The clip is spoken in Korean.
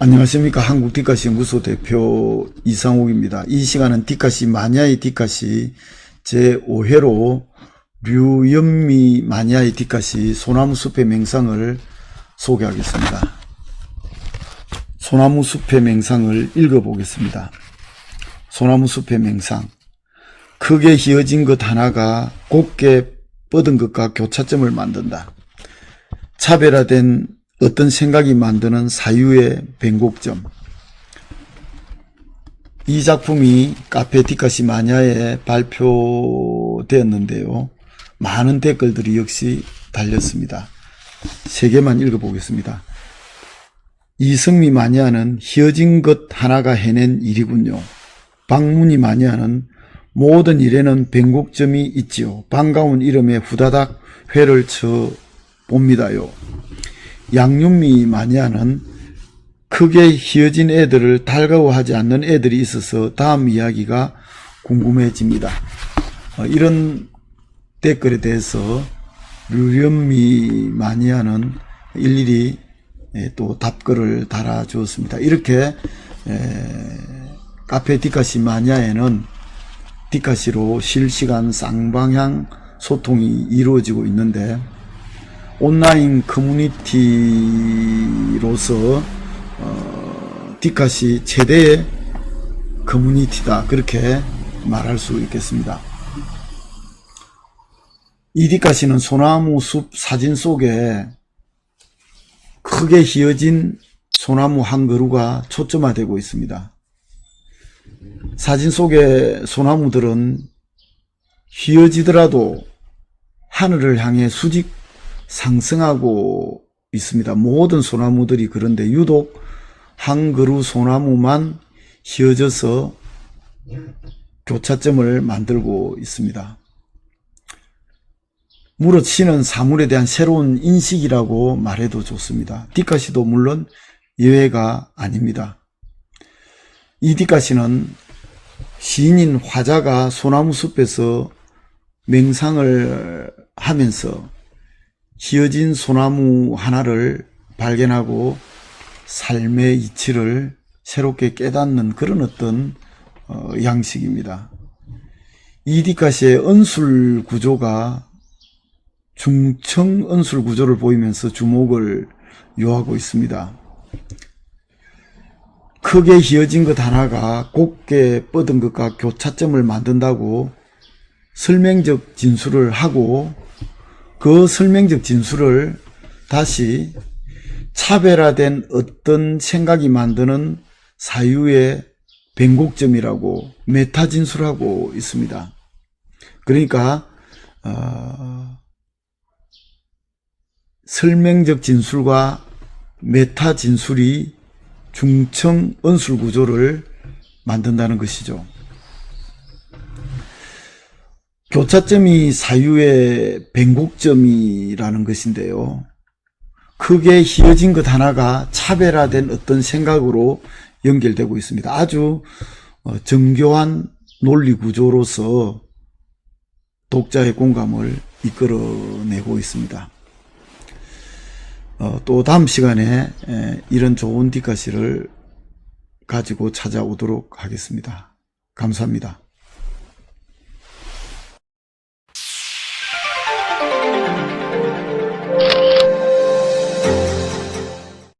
안녕하십니까. 한국디카시 연구소 대표 이상욱입니다. 이 시간은 디카시 마니아의 디카시 제5회로 류연미 마니아의 디카시 소나무 숲의 맹상을 소개하겠습니다. 소나무 숲의 맹상을 읽어보겠습니다. 소나무 숲의 맹상. 크게 휘어진 것 하나가 곱게 뻗은 것과 교차점을 만든다. 차별화된 어떤 생각이 만드는 사유의 변곡점. 이 작품이 카페 디카시 마냐에 발표되었는데요. 많은 댓글들이 역시 달렸습니다. 세 개만 읽어보겠습니다. 이승미 마니아는 휘어진 것 하나가 해낸 일이군요. 박문희 마니아는 모든 일에는 변곡점이 있지요. 반가운 이름에 후다닥 회를 쳐 봅니다요. 양윤미 마니아는 크게 휘어진 애들을 달가워하지 않는 애들이 있어서 다음 이야기가 궁금해집니다. 어, 이런 댓글에 대해서 류련미 마니아는 일일이 예, 또 답글을 달아주었습니다. 이렇게 에, 카페 디카시 마니아에는 디카시로 실시간 쌍방향 소통이 이루어지고 있는데 온라인 커뮤니티로서 어, 디카시 최대의 커뮤니티다 그렇게 말할 수 있겠습니다. 이 디카시는 소나무 숲 사진 속에 크게 휘어진 소나무 한 그루가 초점화되고 있습니다. 사진 속의 소나무들은 휘어지더라도 하늘을 향해 수직 상승하고 있습니다. 모든 소나무들이 그런데 유독 한 그루 소나무만 휘어져서 교차점을 만들고 있습니다. 무릇씨는 사물에 대한 새로운 인식이라고 말해도 좋습니다. 디카시도 물론 예외가 아닙니다. 이 디카시는 시인인 화자가 소나무 숲에서 맹상을 하면서 휘어진 소나무 하나를 발견하고 삶의 이치를 새롭게 깨닫는 그런 어떤 어, 양식입니다. 이디카시의 언술 구조가 중청 언술 구조를 보이면서 주목을 요하고 있습니다. 크게 휘어진 것 하나가 곱게 뻗은 것과 교차점을 만든다고 설명적 진술을 하고 그 설명적 진술을 다시 차별화된 어떤 생각이 만드는 사유의 변곡점이라고 메타 진술하고 있습니다. 그러니까 어, 설명적 진술과 메타 진술이 중청 언술 구조를 만든다는 것이죠. 교차점이 사유의 변곡점이라는 것인데요. 크게 휘어진 것 하나가 차별화된 어떤 생각으로 연결되고 있습니다. 아주 어, 정교한 논리 구조로서 독자의 공감을 이끌어내고 있습니다. 어, 또 다음 시간에 에, 이런 좋은 디카시를 가지고 찾아오도록 하겠습니다. 감사합니다.